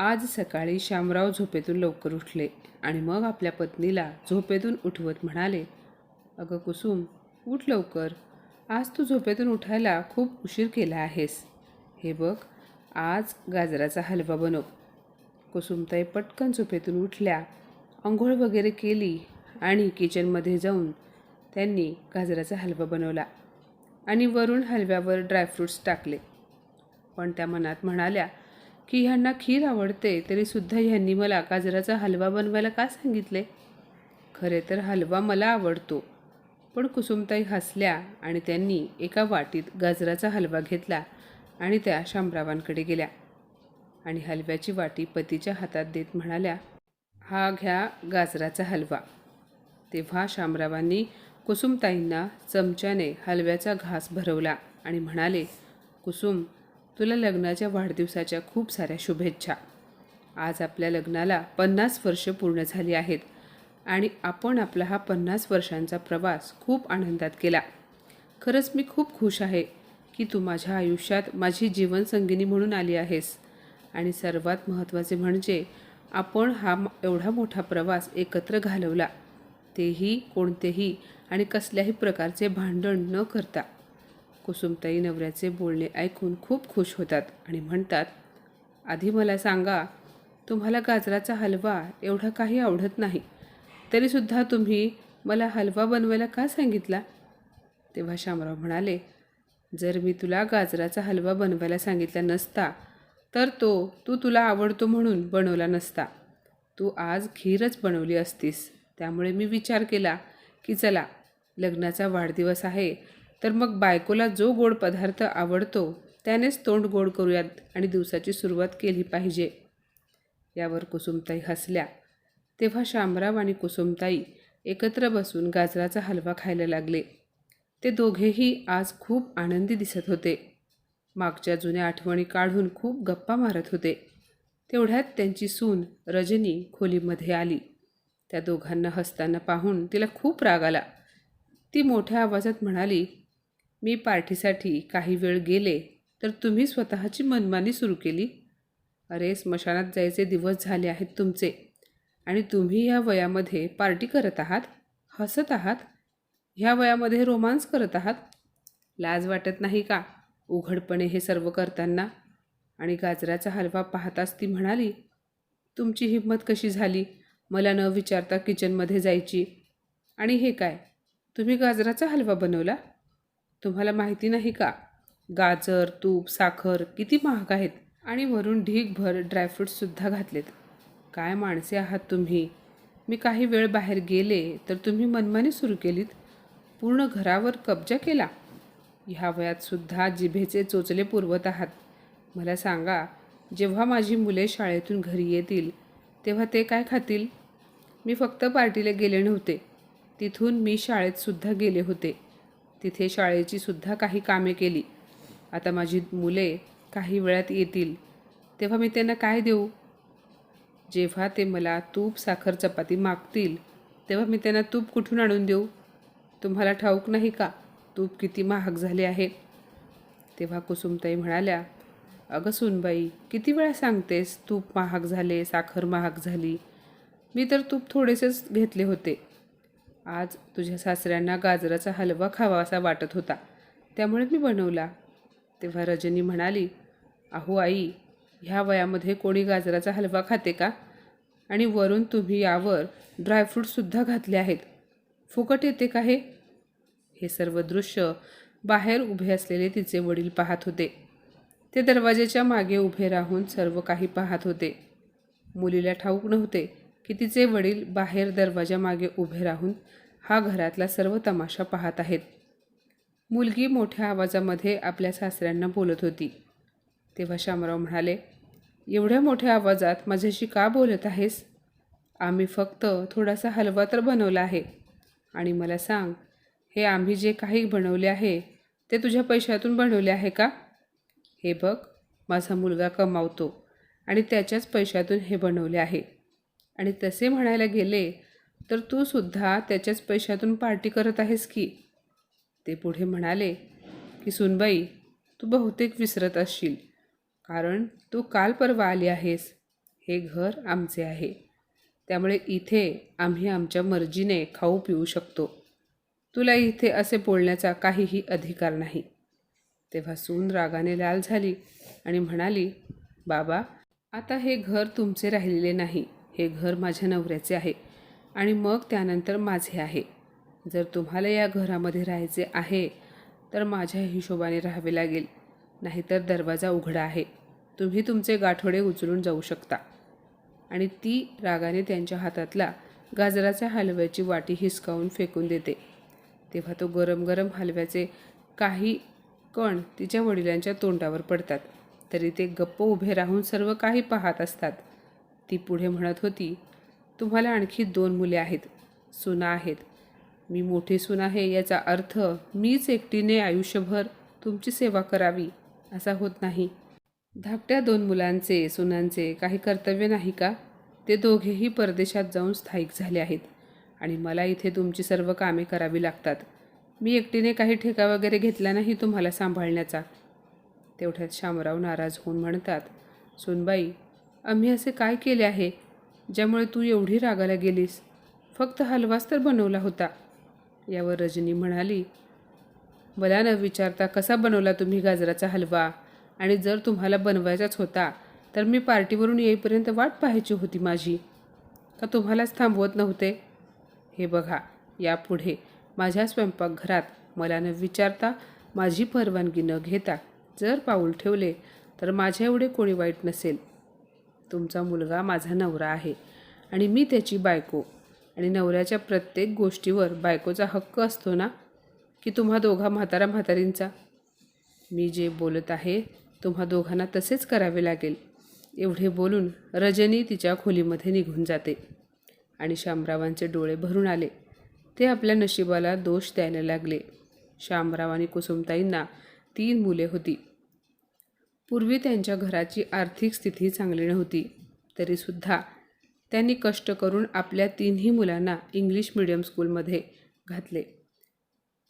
आज सकाळी श्यामराव झोपेतून लवकर उठले आणि मग आपल्या पत्नीला झोपेतून उठवत म्हणाले अगं कुसुम उठ लवकर. आज तू झोपेतून उठायला खूप उशीर केला आहेस. हे बघ आज गाजराचा हलवा बनव. कुसुमताई पटकन झोपेतून उठल्या आंघोळ वगैरे केली आणि किचनमध्ये जाऊन त्यांनी गाजराचा हलवा बनवला आणि वरून हलव्यावर ड्रायफ्रूट्स टाकले. पण त्या मनात म्हणाल्या की ह्यांना खीर आवडते तरीसुद्धा ह्यांनी मला गाजराचा हलवा बनवायला का सांगितले? खरे तर हलवा मला आवडतो पण कुसुमताई हसल्या आणि त्यांनी एका वाटीत गाजराचा हलवा घेतला आणि त्या शामरावांकडे गेल्या. आणि हलव्याची वाटी पतीच्या हातात देत म्हणाल्या हा घ्या गाजराचा हलवा. तेव्हा शामरावांनी कुसुमताईंना चमच्याने हलव्याचा घास भरवला आणि म्हणाले कुसुम तुला लग्नाच्या वाढदिवसाच्या खूप साऱ्या शुभेच्छा. आज आपल्या लग्नाला पन्नास वर्ष पूर्ण झाली आहेत आणि आपण आपला हा पन्नास वर्षांचा प्रवास खूप आनंदात केला. खरंच मी खूप खुश आहे की तू माझ्या आयुष्यात माझी जीवनसंगिनी म्हणून आली आहेस. आणि सर्वात महत्त्वाचे म्हणजे आपण हा म- एवढा मोठा प्रवास एकत्र घालवला. तेही कोणतेही आणि कसल्याही प्रकारचे भांडण न करता. कुसुमताई नवऱ्याचे बोलणे ऐकून खूप खुश होतात आणि म्हणतात आधी मला सांगा तुम्हाला गाजराचा हलवा एवढा काही आवडत नाही. तरीसुद्धा तुम्ही मला हलवा बनवायला का सांगितला? तेव्हा शामराव म्हणाले जर मी तुला गाजराचा हलवा बनवायला सांगितला नसता तर तो तू तुला आवडतो म्हणून बनवला नसता. तू आज खीरच बनवली असतीस. त्यामुळे मी विचार केला की चला लग्नाचा वाढदिवस आहे तर मग बायकोला जो गोड पदार्थ आवडतो त्यानेच तोंड गोड करूयात आणि दिवसाची सुरुवात केली पाहिजे. यावर कुसुमताई हसल्या. तेव्हा शामराव आणि कुसुमताई एकत्र बसून गाजराचा हलवा खायला लागले. ते दोघेही आज खूप आनंदी दिसत होते. मागच्या जुन्या आठवणी काढून खूप गप्पा मारत होते. तेवढ्यात त्यांची सून रजनी खोलीमध्ये आली. त्या दोघांना हसताना पाहून तिला खूप राग आला. ती मोठ्या आवाजात म्हणाली मी पार्टीसाठी काही वेळ गेले तर तुम्ही स्वतःची मनमानी सुरू केली. अरे स्मशानात जायचे दिवस झाले आहेत तुमचे. आणि तुम्ही ह्या वयामध्ये पार्टी करत आहात? हसत आहात? ह्या वयामध्ये रोमांस करत आहात? लाज वाटत नाही का उघडपणे हे सर्व करताना? आणि गाजराचा हलवा पाहताच ती म्हणाली तुमची हिंमत कशी झाली? मला न विचारता किचनमध्ये जायची. आणि हे काय? तुम्ही गाजराचा हलवा बनवला? तुम्हाला माहिती नाही का? गाजर तूप साखर किती महाग आहेत? आणि वरून ढीगभर ड्रायफ्रूट्ससुद्धा घातलेत. काय माणसे आहात तुम्ही? मी काही वेळ बाहेर गेले तर तुम्ही मनमानी सुरू केलीत? पूर्ण घरावर कब्जा केला? ह्या वयातसुद्धा जिभेचे चोचले पुरवत आहात. मला सांगा जेव्हा माझी मुले शाळेतून घरी येतील तेव्हा ते काय खातील? मी फक्त पार्टीला गेले नव्हते. तिथून मी शाळेतसुद्धा गेले होते. तिथे शाळेची सुद्धा काही कामे केली. आता माझी मुले काही वेळात येतील तेव्हा मी त्यांना काय देऊ? जेव्हा ते मला तूप साखर चपाती मागतील तेव्हा मी त्यांना तूप कुठून आणून देऊ? तुम्हाला ठाऊक नाही का? तूप किती महाग झाले आहे. तेव्हा कुसुमताई म्हणाल्या अगं सुनबाई किती वेळा सांगतेस तूप महाग झाले साखर महाग झाली? मी तर तूप थोडेसेच घेतले होते. आज तुझ्या सासऱ्यांना गाजराचा हलवा खावासा वाटत होता. त्यामुळे मी बनवला. तेव्हा रजनी म्हणाली अहो आई ह्या वयामध्ये कोणी गाजराचा हलवा खाते का? आणि वरून तुम्ही यावर ड्रायफ्रूटसुद्धा घातले आहेत. फुकट येते का हे? हे सर्व दृश्य बाहेर उभे असलेले तिचे वडील पाहत होते. ते दरवाजेच्या मागे उभे राहून सर्व काही पाहत होते. मुलीला ठाऊक नव्हते. की तिचे वडील बाहेर दरवाजामागे उभे राहून हा घरातला सर्व तमाशा पाहत आहेत. मुलगी मोठ्या आवाजामध्ये आपल्या सासऱ्यांना बोलत होती. तेव्हा शामराव म्हणाले एवढ्या मोठ्या आवाजात माझ्याशी का बोलत आहेस? आम्ही फक्त थोडासा हलवा तर बनवला आहे. आणि मला सांग हे आम्ही जे काही बनवले आहे ते तुझ्या पैशातून बनवले आहे का? हे बघ माझा मुलगा कमावतो आणि त्याच्याच पैशातून हे बनवले आहे. आणि तसे म्हणायला गेले तर तू सुद्धा त्याच्याच पैशातून पार्टी करत आहेस की? ते पुढे म्हणाले की सुनबाई तू बहुतेक विसरत असशील कारण तू काल परवा आली आहेस. हे घर आमचे आहे. त्यामुळे इथे आम्ही आमच्या मर्जीने खाऊ पिऊ शकतो. तुला इथे असे बोलण्याचा काहीही अधिकार नाही. तेव्हा सून रागाने लाल झाली आणि म्हणाली बाबा आता हे घर तुमचे राहिलेले नाही. हे घर माझ्या नवऱ्याचे आहे आणि मग त्यानंतर माझे आहे. जर तुम्हाला या घरामध्ये राहायचे आहे तर माझ्या हिशोबाने राहावे लागेल. नाहीतर दरवाजा उघडा आहे. तुम्ही तुमचे गाठोडे उचलून जाऊ शकता. आणि ती रागाने त्यांच्या हातातला गाजराच्या हलव्याची वाटी हिसकावून फेकून देते. तेव्हा तो गरम गरम हलव्याचे काही कण तिच्या वडिलांच्या तोंडावर पडतात. तरी ते गप्प उभे राहून सर्व काही पाहत असतात. ती पुढे म्हणत होती तुम्हाला आणखी दोन मुले आहेत सुना आहेत. मी मोठी सून आहे याचा अर्थ मीच एकटीने आयुष्यभर तुमची सेवा करावी असा होत नाही. धाकट्या दोन मुलांचे सुनांचे काही कर्तव्य नाही का? ते दोघेही परदेशात जाऊन स्थायिक झाले आहेत आणि मला इथे तुमची सर्व कामे करावी लागतात. मी एकटीने काही ठेका वगैरे घेतला नाही तुम्हाला सांभाळण्याचा. तेवढ्यात शामराव नाराज होऊन म्हणतात सोनबाई आम्ही असे काय केले आहे ज्यामुळे तू एवढी रागाला गेलीस? फक्त हलवाच तर बनवला होता. यावर रजनी म्हणाली मला न विचारता कसा बनवला तुम्ही गाजराचा हलवा? आणि जर तुम्हाला बनवायचाच होता तर मी पार्टीवरून येईपर्यंत वाट पाहायची होती माझी. का तुम्हालाच थांबवत नव्हते? हे बघा यापुढे माझ्या स्वयंपाकघरात मला न विचारता माझी परवानगी न घेता जर पाऊल ठेवले तर माझ्या एवढे कोणी वाईट नसेल. तुमचा मुलगा माझा नवरा आहे. आणि मी त्याची बायको. आणि नवऱ्याच्या प्रत्येक गोष्टीवर बायकोचा हक्क असतो ना? की तुम्हा दोघा म्हातारा म्हातारींचा? मी जे बोलत आहे तुम्हा दोघांना तसेच करावे लागेल. एवढे बोलून रजनी तिच्या खोलीमध्ये निघून जाते. आणि शामरावांचे डोळे भरून आले. ते आपल्या नशिबाला दोष द्यायला लागले. शामराव आणि कुसुमताईंना तीन मुले होती. पूर्वी त्यांच्या घराची आर्थिक स्थिती चांगली नव्हती. तरीसुद्धा त्यांनी कष्ट करून आपल्या तिन्ही मुलांना इंग्लिश मिडियम स्कूलमध्ये घातले.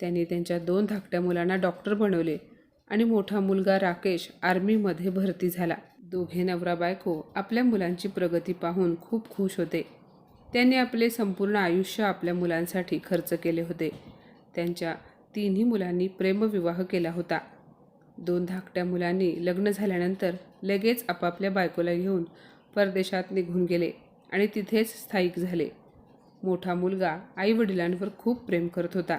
त्यांनी त्यांच्या दोन धाकट्या मुलांना डॉक्टर बनवले आणि मोठा मुलगा राकेश आर्मीमध्ये भरती झाला. दोघे नवरा बायको आपल्या मुलांची प्रगती पाहून खूप खुश होते. त्यांनी आपले संपूर्ण आयुष्य आपल्या मुलांसाठी खर्च केले होते. त्यांच्या तिन्ही मुलांनी प्रेमविवाह केला होता. दोन धाकट्या मुलांनी लग्न झाल्यानंतर लगेच आपापल्या बायकोला घेऊन परदेशात निघून गेले आणि तिथेच स्थायिक झाले. मोठा मुलगा आईवडिलांवर खूप प्रेम करत होता.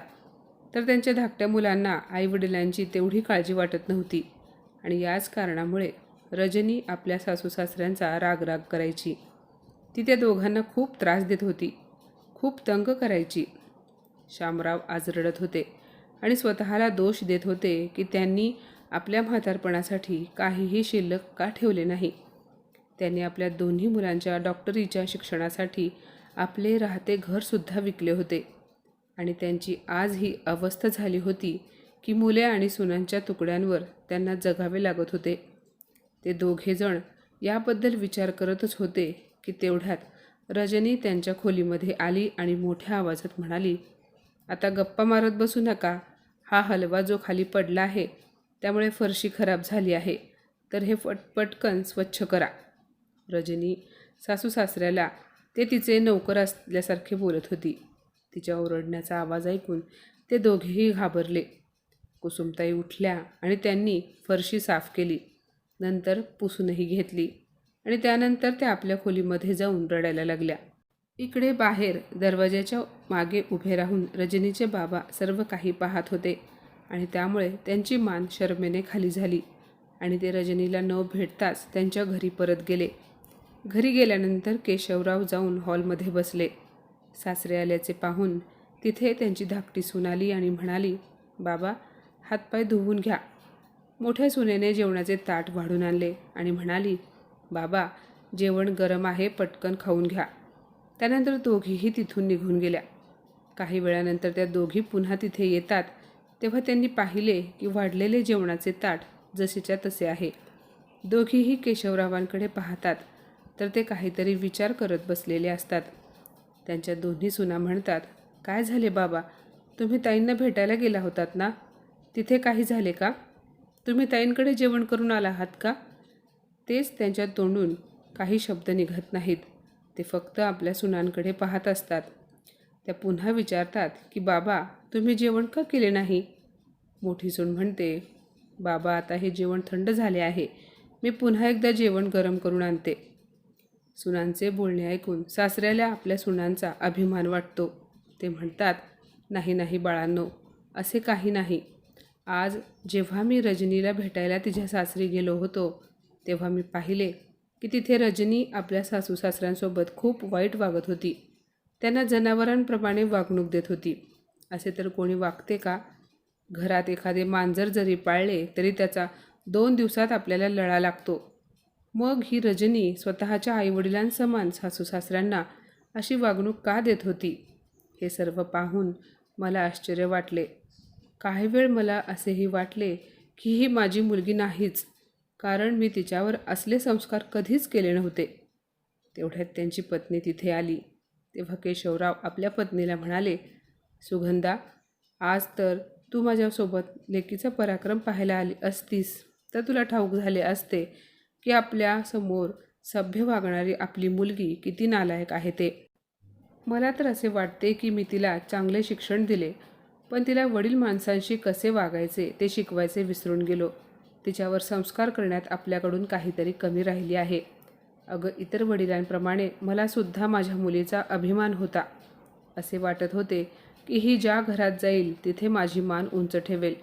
तर त्यांच्या धाकट्या मुलांना आईवडिलांची तेवढी काळजी वाटत नव्हती आणि याच कारणामुळे रजनी आपल्या सासू सासऱ्यांचा रागराग करायची. ती त्या दोघांना खूप त्रास देत होती खूप तंग करायची. शामराव आज रडत होते आणि स्वतःला दोष देत होते की त्यांनी आपल्या म्हातारपणासाठी काहीही शिल्लक का ठेवले नाही? त्याने आपल्या दोन्ही मुलांच्या डॉक्टरीच्या शिक्षणासाठी आपले राहते घरसुद्धा विकले होते. आणि त्यांची आज ही अवस्था झाली होती की मुले आणि सुनांच्या तुकड्यांवर त्यांना जगावे लागत होते. ते दोघेजण याबद्दल विचार करतच होते की तेवढ्यात रजनी त्यांच्या खोलीमध्ये आली आणि मोठ्या आवाजात म्हणाली आता गप्पा मारत बसू नका. हा हलवा जो खाली पडला आहे त्यामुळे फरशी खराब झाली आहे. तर हे फट पटकन स्वच्छ करा. रजनी सासू सासऱ्याला ते तिचे नौकर असल्यासारखे बोलत होती. तिच्या ओरडण्याचा आवाज ऐकून ते दोघेही घाबरले. कुसुमताई उठल्या आणि त्यांनी फरशी साफ केली. नंतर पुसूनही घेतली आणि त्यानंतर त्या आपल्या खोलीमध्ये जाऊन रडायला लागल्या. इकडे बाहेर दरवाजाच्या मागे उभे राहून रजनीचे बाबा सर्व काही पाहत होते. आणि त्यामुळे त्यांची मान शर्मेने खाली झाली आणि ते रजनीला न भेटताच त्यांच्या घरी परत गेले. घरी गेल्यानंतर केशवराव जाऊन हॉलमध्ये बसले. सासरे आल्याचे पाहून तिथे त्यांची धाकटी सून आली आणि म्हणाली बाबा हातपाय धुवून घ्या. मोठ्या सुनेने जेवणाचे ताट वाढून आणले आणि म्हणाली बाबा जेवण गरम आहे पटकन खाऊन घ्या. त्यानंतर दोघीही तिथून निघून गेल्या. काही वेळानंतर त्या दोघी पुन्हा तिथे येतात तेव्हा त्यांनी पाहिले की वाढलेले जेवणाचे ताट जसेच्या तसे आहे. दोघीही केशवरावांकडे पाहतात तर ते काहीतरी विचार करत बसलेले असतात. त्यांच्या दोन्ही सुना म्हणतात काय झाले बाबा? तुम्ही ताईंना भेटायला गेला होतात ना? तिथे काही झाले का? तुम्ही ताईंकडे जेवण करून आला आहात का? तेच त्यांच्या तोंडून काही शब्द निघत नाहीत. ते फक्त आपल्या सुनांकडे पाहत असतात. त्या पुन्हा विचारतात की बाबा तुम्ही जेवण का केले नाही? मोठी सून म्हणते बाबा आता हे जेवण थंड झाले आहे. मी पुन्हा एकदा जेवण गरम करून आणते. सुनांचे बोलणे ऐकून सासऱ्याला आपल्या सुनांचा अभिमान वाटतो. ते म्हणतात नाही नाही बाळांनो असे काही नाही. आज जेव्हा मी रजनीला भेटायला तिच्या सासरी गेलो होतो तेव्हा मी पाहिले की तिथे रजनी आपल्या सासू सासऱ्यांसोबत खूप वाईट वागत होती. त्यांना जनावरांप्रमाणे वागणूक देत होती. असे तर कोणी वागते का? घरात एखादे मांजर जरी पाळले तरी त्याचा दोन दिवसात आपल्याला लळा लागतो. मग ही रजनी स्वतःच्या आईवडिलांसमान सासू सासऱ्यांना अशी वागणूक का देत होती? हे सर्व पाहून मला आश्चर्य वाटले. काही वेळ मला असेही वाटले की ही माझी मुलगी नाहीच कारण मी तिच्यावर असले संस्कार कधीच केले नव्हते. तेवढ्यात त्यांची पत्नी तिथे आली. तेव्हा केशवराव आपल्या पत्नीला म्हणाले सुगंधा आज तर तू माझ्यासोबत लेकीचा पराक्रम पाहायला आली असतीस. तर तुला ठाऊक झाले असते की आपल्यासमोर सभ्य वागणारी आपली मुलगी किती नालायक आहे ते. मला तर असे वाटते की मी तिला चांगले शिक्षण दिले पण तिला वडील माणसांशी कसे वागायचे ते शिकवायचे विसरून गेलो. तिच्यावर संस्कार करण्यात आपल्याकडून काहीतरी कमी राहिली आहे. अगं इतर वडिलांप्रमाणे मलासुद्धा माझ्या मुलीचा अभिमान होता. असे वाटत होते की ही ज्या घरात जाईल तिथे माझी मान उंच ठेवेल.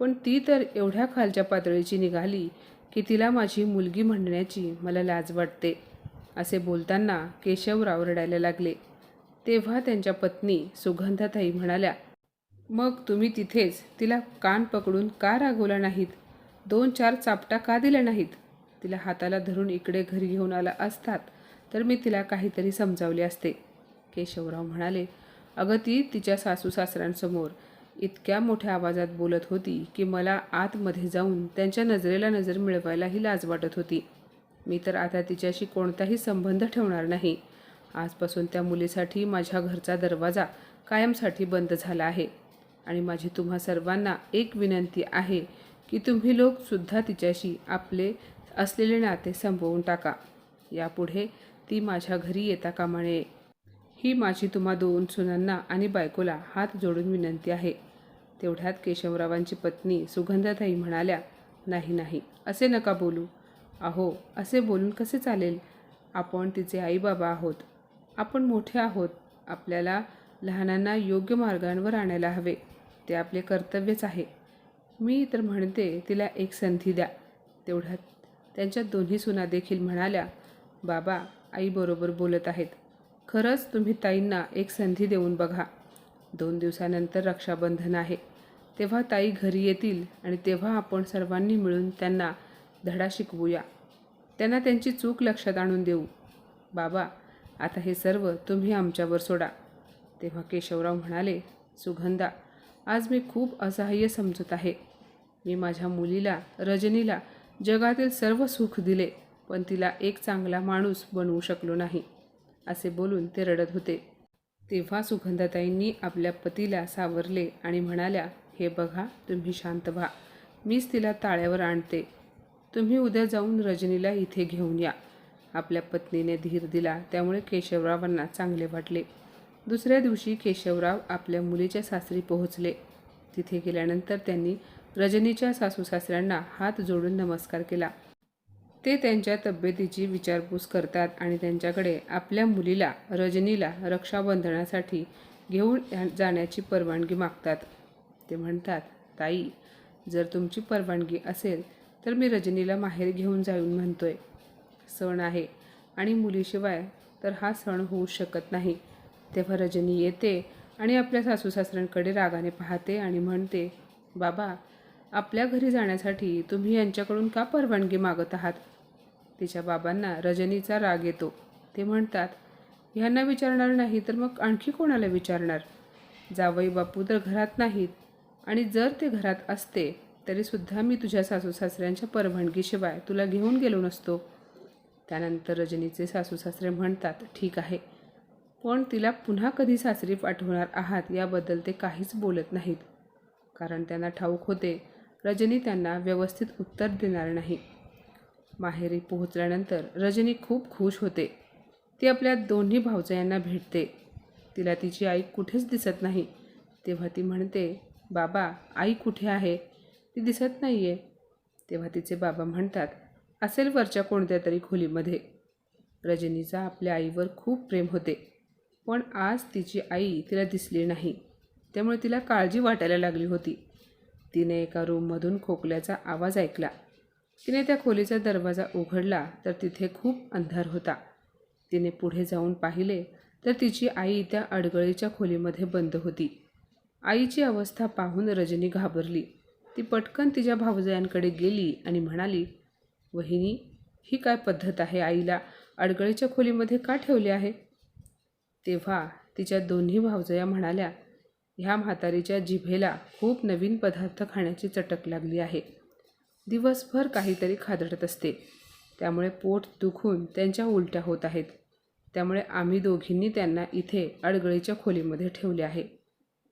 पण ती तर एवढ्या खालच्या पातळीची निघाली की तिला माझी मुलगी म्हणण्याची मला लाज वाटते असे बोलताना केशवराव रडायला लागले. तेव्हा त्यांच्या पत्नी सुगंधाताई म्हणाल्या मग तुम्ही तिथेच तिला कान पकडून का रागवला नाहीत? दोन चार चापटा का दिल्या नाहीत? तिला हाताला धरून इकडे घरी घेऊन आला असतात तर मी तिला काहीतरी समजावले असते. केशवराव म्हणाले अगं ती तिच्या सासू सासऱ्यांसमोर इतक्या मोठ्या आवाजात बोलत होती की मला आतमध्ये जाऊन त्यांच्या नजरेला नजर मिळवायलाही लाज वाटत होती. मी तर आता तिच्याशी कोणताही संबंध ठेवणार नाही. आजपासून त्या मुलीसाठी माझ्या घरचा दरवाजा कायमसाठी बंद झाला आहे आणि माझी तुम्हा सर्वांना एक विनंती आहे की तुम्ही लोकसुद्धा तिच्याशी आपले असलेले नाते संपवून टाका. यापुढे ती माझ्या घरी येता कामा नये. ही माझी तुम्हा दोन सुनांना आणि बायकोला हात जोडून विनंती आहे. तेवढ्यात केशवरावांची पत्नी सुगंधाताई म्हणाल्या नाही नाही असे नका बोलू. अहो असे बोलून कसे चालेल? आपण तिचे आईबाबा आहोत. आपण मोठे आहोत. आपल्याला लहानांना योग्य मार्गांवर आणायला हवे. ते आपले कर्तव्यच आहे. मी तर म्हणते तिला एक संधी द्या. तेवढ्यात त्यांच्या दोन्ही सुना देखील म्हणाल्या बाबा आईबरोबर बोलत आहेत. खरंच तुम्ही ताईंना एक संधी देऊन बघा. दोन दिवसानंतर रक्षाबंधन आहे. तेव्हा ताई घरी येतील आणि तेव्हा आपण सर्वांनी मिळून त्यांना धडा शिकवूया. त्यांना त्यांची चूक लक्षात आणून देऊ. बाबा आता हे सर्व तुम्ही आमच्यावर सोडा. तेव्हा केशवराव म्हणाले सुगंधा आज मी खूप असहाय्य समजत आहे. मी माझ्या मुलीला रजनीला जगातील सर्व सुख दिले पण तिला एक चांगला माणूस बनवू शकलो नाही असे बोलून ते रडत होते. तेव्हा सुगंधाताईंनी आपल्या पतीला सावरले आणि म्हणाल्या हे बघा तुम्ही शांत व्हा. मीच तिला ताळ्यावर आणते. तुम्ही उद्या जाऊन रजनीला इथे घेऊन या. आपल्या पत्नीने धीर दिला त्यामुळे केशवरावांना चांगले वाटले. दुसऱ्या दिवशी केशवराव आपल्या मुलीच्या सासरी पोहोचले. तिथे गेल्यानंतर त्यांनी रजनीच्या सासू सासऱ्यांना हात जोडून नमस्कार केला. ते त्यांच्या तब्येतीची विचारपूस करतात आणि त्यांच्याकडे आपल्या मुलीला रजनीला रक्षाबंधनासाठी घेऊन या- जाण्याची परवानगी मागतात. ते म्हणतात ताई जर तुमची परवानगी असेल तर मी रजनीला माहेर घेऊन जाऊन म्हणतोय. सण आहे आणि मुलीशिवाय तर हा सण होऊ शकत नाही तेव्हा रजनी येते आणि आपल्या सासू सासऱ्यांकडे रागाने पाहते आणि म्हणते बाबा आपल्या घरी जाण्यासाठी तुम्ही यांच्याकडून का परवानगी मागत आहात? तिच्या बाबांना रजनीचा राग येतो. ते म्हणतात ह्यांना विचारणार नाही तर मग आणखी कोणाला विचारणार? जावई बापू तर घरात नाहीत आणि जर ते घरात असते तरीसुद्धा मी तुझ्या सासू सासऱ्यांच्या परवानगीशिवाय तुला घेऊन गेलो नसतो. त्यानंतर रजनीचे सासू सासरे म्हणतात ठीक आहे पण तिला पुन्हा कधी सासरी पाठवणार आहात याबद्दल ते काहीच बोलत नाहीत. कारण त्यांना ठाऊक होते रजनी त्यांना व्यवस्थित उत्तर देणार नाही. माहेरी पोहोचल्यानंतर रजनी खूप खुश होते. ती आपल्या दोन्ही भावजयांना भेटते. तिला तिची आई कुठेच दिसत नाही. तेव्हा ती म्हणते बाबा आई कुठे आहे? ती दिसत नाही आहे तेव्हा तिचे बाबा म्हणतात असेल वरच्या कोणत्या तरी खोलीमध्ये. रजनीचा आपल्या आईवर खूप प्रेम होते. पण आज तिची आई तिला दिसली नाही. त्यामुळे तिला काळजी वाटायला लागली होती. तिने एका रूममधून खोकल्याचा आवाज ऐकला. तिने त्या खोलीचा दरवाजा उघडला तर तिथे खूप अंधार होता. तिने पुढे जाऊन पाहिले तर तिची आई त्या अडगळीच्या खोलीमध्ये बंद होती. आईची अवस्था पाहून रजनी घाबरली. ती पटकन तिच्या भावजयांकडे गेली आणि म्हणाली वहिनी ही काय पद्धत आहे आईला? अडगळीच्या खोलीमध्ये का ठेवले आहे? तेव्हा तिच्या दोन्ही भावजया म्हणाल्या ह्या म्हातारीच्या जिभेला खूप नवीन पदार्थ खाण्याची चटक लागली आहे. दिवसभर काहीतरी खादडत असते. त्यामुळे पोट दुखून त्यांच्या उलट्या होत आहेत. त्यामुळे आम्ही दोघींनी त्यांना इथे अडगळीच्या खोलीमध्ये ठेवले आहे.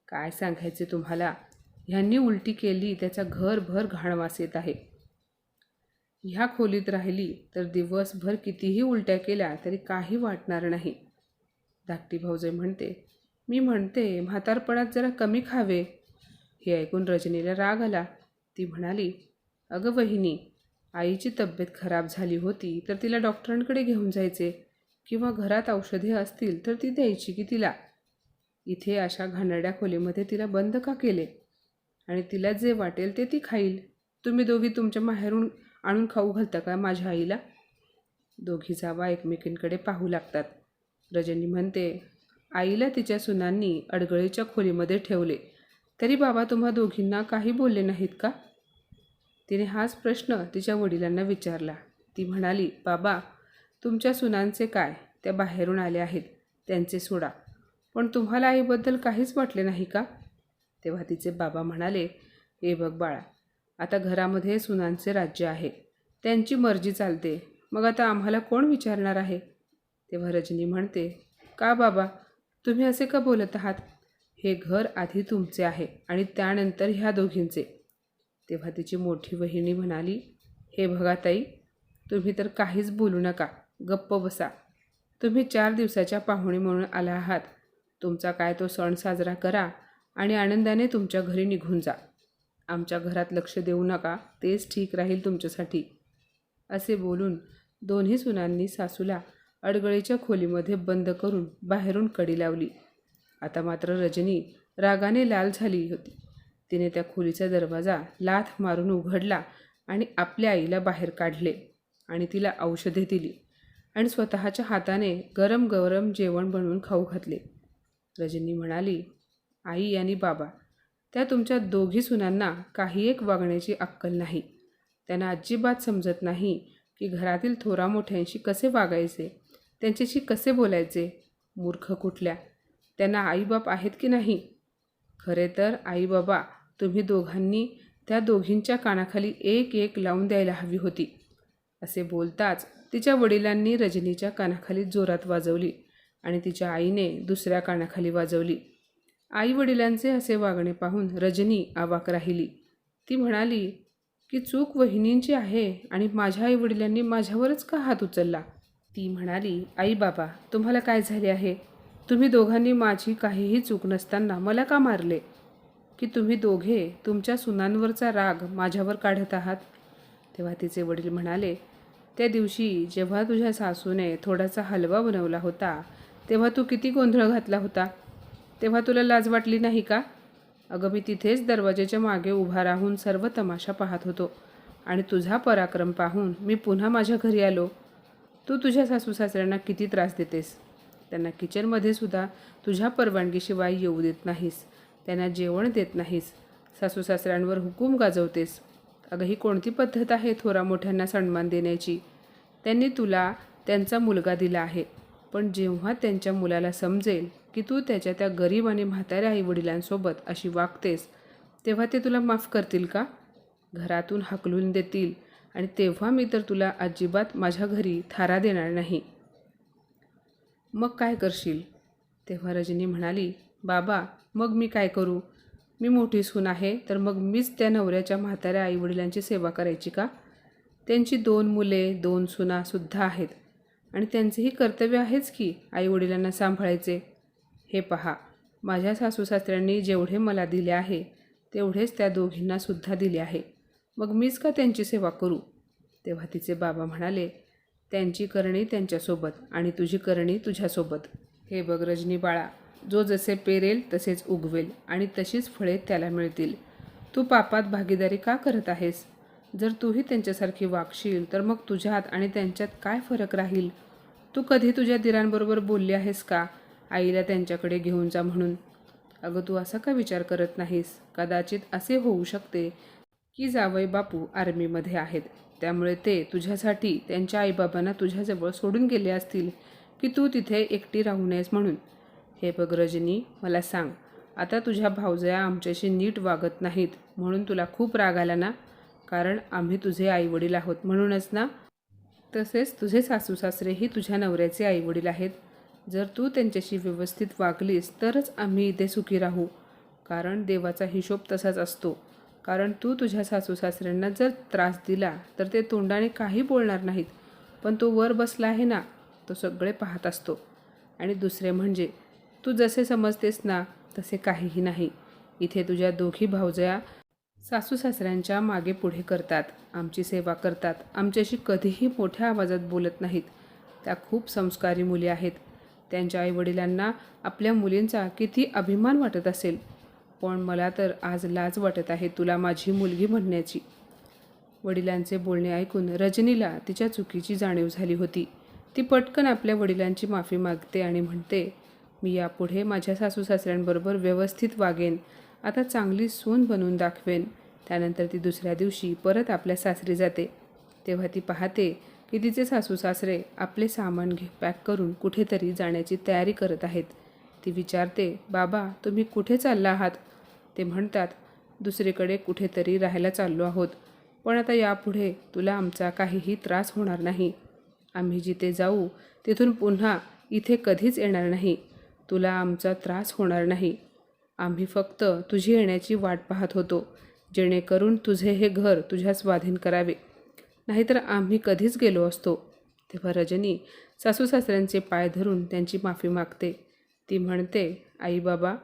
काय सांगायचे तुम्हाला? ह्यांनी उलटी केली त्याचा घरभर घाणवास येत आहे. ह्या खोलीत राहिली तर दिवसभर कितीही उलट्या केल्या तरी काही वाटणार नाही. धाकटी भाऊजे म्हणते मी म्हणते म्हातारपणात जरा कमी खावे. हे ऐकून रजनीला राग आला. ती म्हणाली अगं वहिनी आईची तब्येत खराब झाली होती तर तिला डॉक्टरांकडे घेऊन जायचे किंवा घरात औषधे असतील तर ती द्यायची की तिला. इथे अशा घाणेरड्या खोलीमध्ये तिला बंद का केले? आणि तिला जे वाटेल ते ती खाईल. तुम्ही दोघी तुमच्या माहेरून आणून खाऊ घालता का माझ्या आईला? दोघी जावा एकमेकींकडे पाहू लागतात. रजनी म्हणते आईला तिच्या सुनांनी अडगळीच्या खोलीमध्ये ठेवले. तरी बाबा तुम्हा दोघींना काही बोलले नाहीत का? तिने हाच प्रश्न तिच्या वडिलांना विचारला. ती म्हणाली बाबा तुमच्या सुनांचे काय? त्या बाहेरून आले आहेत. त्यांचे सोडा. पण तुम्हाला आईबद्दल काहीच वाटले नाही का? तेव्हा तिचे बाबा म्हणाले हे बघ बाळा आता घरामध्ये सुनांचे राज्य आहे. त्यांची मर्जी चालते. मग आता आम्हाला कोण विचारणार आहे? तेव्हा रजनी म्हणते का बाबा? तुम्ही असे का बोलत आहात? हे घर आधी तुमचे आहे आणि त्यानंतर ह्या दोघींचे. तेव्हा तिची मोठी वहिनी म्हणाली हे बघा ताई तुम्ही तर काहीच बोलू नका. गप्प बसा. तुम्ही चार दिवसाच्या पाहुणे म्हणून आला आहात. तुमचा काय तो सण साजरा करा आणि आनंदाने तुमच्या घरी निघून जा. आमच्या घरात लक्ष देऊ नका. तेच ठीक राहील तुमच्यासाठी. असे बोलून दोन्ही सुनांनी सासूला अडगळीच्या खोलीमध्ये बंद करून बाहेरून कडी लावली. आता मात्र रजनी रागाने लाल झाली होती. तिने त्या खोलीचा दरवाजा लाथ मारून उघडला आणि आपल्या आईला बाहेर काढले आणि तिला औषधे दिली आणि स्वतःच्या हाताने गरम गरम जेवण बनवून खाऊ घातले. रजनी म्हणाली आई आणि बाबा त्या तुमच्या दोघी सुनांना काही एक वागण्याची अक्कल नाही. त्यांना अजिबात समजत नाही की घरातील थोरा मोठ्यांशी कसे वागायचे त्यांच्याशी कसे बोलायचे? मूर्ख कुठल्या? त्यांना आईबाप आहेत की नाही? खरे तर आईबाबा तुम्ही दोघांनी त्या दोघींच्या कानाखाली एक एक लावून द्यायला हवी होती. असे बोलताच तिच्या वडिलांनी रजनीच्या कानाखाली जोरात वाजवली आणि तिच्या आईने दुसऱ्या कानाखाली वाजवली. आई वडिलांचे असे वागणे पाहून रजनी आवाक राहिली. ती म्हणाली की चूक वहिनींची आहे आणि माझ्या आई वडिलांनी माझ्यावरच का हात उचलला? ती म्हणाली आई बाबा तुम्हाला काय झाले आहे? तुम्ही दोघांनी माझी काहीही चूक नसताना मला का मारले? की तुम्ही दोघे तुमच्या सुनांवरचा राग माझ्यावर काढत आहात? तेव्हा तिचे वडील म्हणाले त्या दिवशी जेव्हा तुझ्या सासूने थोडासा हलवा बनवला होता तेव्हा तू किती गोंधळ घातला होता? तेव्हा तुला लाज वाटली नाही का? अगं मी तिथेच दरवाजेच्या मागे उभा राहून सर्व तमाशा पाहत होतो आणि तुझा पराक्रम पाहून मी पुन्हा माझ्या घरी आलो. तू तुझ्या सासू सासऱ्यांना किती त्रास देतेस? त्यांना किचनमध्ये सुद्धा तुझ्या परवानगीशिवाय येऊ देत नाहीस. त्यांना जेवण देत नाहीस. सासू सासऱ्यांवर हुकूम गाजवतेस. अगं ही कोणती पद्धत आहे थोरा मोठ्यांना सन्मान देण्याची? त्यांनी तुला त्यांचा मुलगा दिला आहे. पण जेव्हा त्यांच्या मुलाला समजेल की तू त्याच्या त्या गरीब आणि म्हाताऱ्या आईवडिलांसोबत अशी वागतेस तेव्हा ते तुला माफ करतील का? घरातून हाकलून देतील. आणि तेव्हा मी तर तुला अजिबात माझ्या घरी थारा देणार नाही. मग काय करशील? तेव्हा रजनी म्हणाली बाबा मग मी काय करू? मी मोठी सून आहे तर मग मीच त्या नवऱ्याच्या म्हाताऱ्या आईवडिलांची सेवा करायची का? त्यांची दोन मुले दोन सुनासुद्धा आहेत आणि त्यांचेही कर्तव्य आहेच की आईवडिलांना सांभाळायचे. हे पहा माझ्या सासू सासऱ्यांनी जेवढे मला दिले आहे तेवढेच त्या दोघींनासुद्धा दिले आहे. मग मीच का त्यांची सेवा करू? तेव्हा तिचे बाबा म्हणाले त्यांची करणी त्यांच्यासोबत आणि तुझी करणी तुझ्यासोबत. हे बघ रजनी बाळा जो जसे पेरेल तसेच उगवेल आणि तशीच फळे त्याला मिळतील. तू पापात भागीदारी का करत आहेस? जर तूही त्यांच्यासारखी वागशील तर मग तुझ्यात आणि त्यांच्यात काय फरक राहील? तू कधी तुझ्या दिरांबरोबर बोलली आहेस का? आईला त्यांच्याकडे घेऊन जा म्हणून. अगं तू असा का विचार करत नाहीस? कदाचित असे होऊ शकते की जावई बापू आर्मीमध्ये आहेत. त्यामुळे ते तुझ्यासाठी त्यांच्या आईबाबांना तुझ्याजवळ सोडून गेले असतील की तू तिथे एकटी राहू नयेस म्हणून? हे बघ रजनी मला सांग आता तुझ्या भावजया आमच्याशी नीट वागत नाहीत म्हणून तुला खूप राग आला ना? कारण आम्ही तुझे आईवडील आहोत म्हणूनच ना? तसेच तुझे सासू सासरेही तुझ्या नवऱ्याचे आईवडील आहेत. जर तू त्यांच्याशी व्यवस्थित वागलीस तरच आम्ही इथे सुखी राहू. कारण देवाचा हिशोब तसाच असतो. कारण तू तुझ्या सासू सासऱ्यांना जर त्रास दिला तर ते तोंडाने काही बोलणार नाहीत. पण तो वर बसला आहे ना तो सगळे पाहत असतो. आणि दुसरे म्हणजे तू जसे समजतेस ना तसे काहीही नाही. इथे तुझ्या दोघी भावजया सासू सासऱ्यांच्या मागे पुढे करतात. आमची सेवा करतात. आमच्याशी कधीही मोठ्या आवाजात बोलत नाहीत. त्या खूप संस्कारी मुली आहेत. त्यांच्या आईवडिलांना आपल्या मुलींचा किती अभिमान वाटत असेल. पण मला तर आज लाज वाटत आहे तुला माझी मुलगी म्हणण्याची. वडिलांचे बोलणे ऐकून रजनीला तिच्या चुकीची जाणीव झाली होती. ती पटकन आपल्या वडिलांची माफी मागते आणि म्हणते मी यापुढे माझ्या सासू सासऱ्यांबरोबर व्यवस्थित वागेन. आता चांगली सून बनवून दाखवेन. त्यानंतर ती दुसऱ्या दिवशी परत आपल्या सासरी जाते. तेव्हा ती पाहते की तिचे सासू सासरे आपले सामान घे पॅक करून कुठेतरी जाण्याची तयारी करत आहेत. ती विचारते बाबा तुम्ही कुठे चालला आहात? ते म्हणतात दुसरीकडे कुठेतरी राहायला चाललो आहोत. पण आता यापुढे तुला आमचा काहीही त्रास होणार नाही. आम्ही जिथे जाऊ तिथून पुन्हा इथे कधीच येणार नाही. तुला आमचा त्रास होणार नाही. आम्ही फक्त तुझी येण्याची वाट पाहत होतो जेणेकरून तुझे हे घर तुझ्या स्वाधीन करावे. नाहीतर आम्ही कधीच गेलो असतो. तेव्हा रजनी सासू सासऱ्यांचे पाय धरून त्यांची माफी मागते. ती म्हणते आई बाबा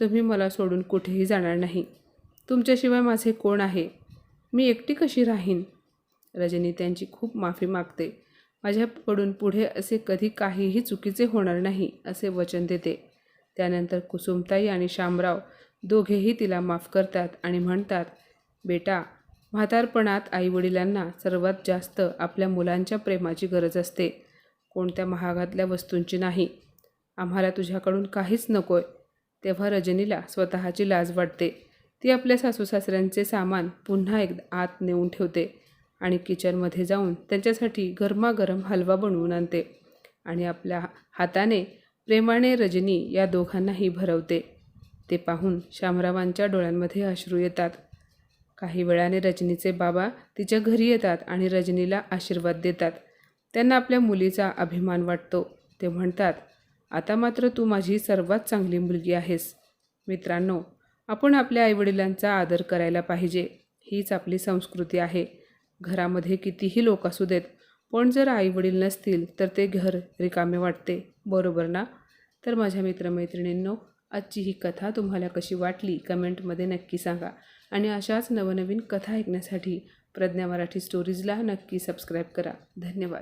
तुम्ही मला सोडून कुठेही जाणार नाही. तुमच्याशिवाय माझे कोण आहे? मी एकटी कशी राहीन? रजनी त्यांची खूप माफी मागते. माझ्याकडून पुढे असे कधी काहीही चुकीचे होणार नाही असे वचन देते. त्यानंतर कुसुमताई आणि शामराव दोघेही तिला माफ करतात आणि म्हणतात बेटा म्हातारपणात आईवडिलांना सर्वात जास्त आपल्या मुलांच्या प्रेमाची गरज असते. कोणत्या महागातल्या वस्तूंची नाही. आम्हाला तुझ्याकडून काहीच नकोय. तेव्हा रजनीला स्वतःची लाज वाटते. ती आपल्या सासू सासऱ्यांचे सामान पुन्हा एकदा आत नेऊन ठेवते आणि किचनमध्ये जाऊन त्यांच्यासाठी गरमागरम हलवा बनवून आणते आणि आपल्या हाताने प्रेमाने रजनी या दोघांनाही भरवते. ते पाहून शामरावांच्या डोळ्यांमध्ये अश्रू येतात. काही वेळाने रजनीचे बाबा तिच्या घरी येतात आणि रजनीला आशीर्वाद देतात. त्यांना आपल्या मुलीचा अभिमान वाटतो. ते म्हणतात आता मात्र तू माझी सर्वात चांगली मुलगी आहेस. मित्रांनो आपण आपल्या आईवडिलांचा आदर करायला पाहिजे. हीच आपली संस्कृती आहे. घरामध्ये कितीही लोक असू देत पण जर आईवडील नसतील तर ते घर रिकामे वाटते. बरोबर ना? तर माझ्या मित्रमैत्रिणींनो आजची ही कथा तुम्हाला कशी वाटली कमेंटमध्ये नक्की सांगा. आणि अशाच नवनवीन कथा ऐकण्यासाठी प्रज्ञा मराठी स्टोरीजला नक्की सबस्क्राईब करा. धन्यवाद.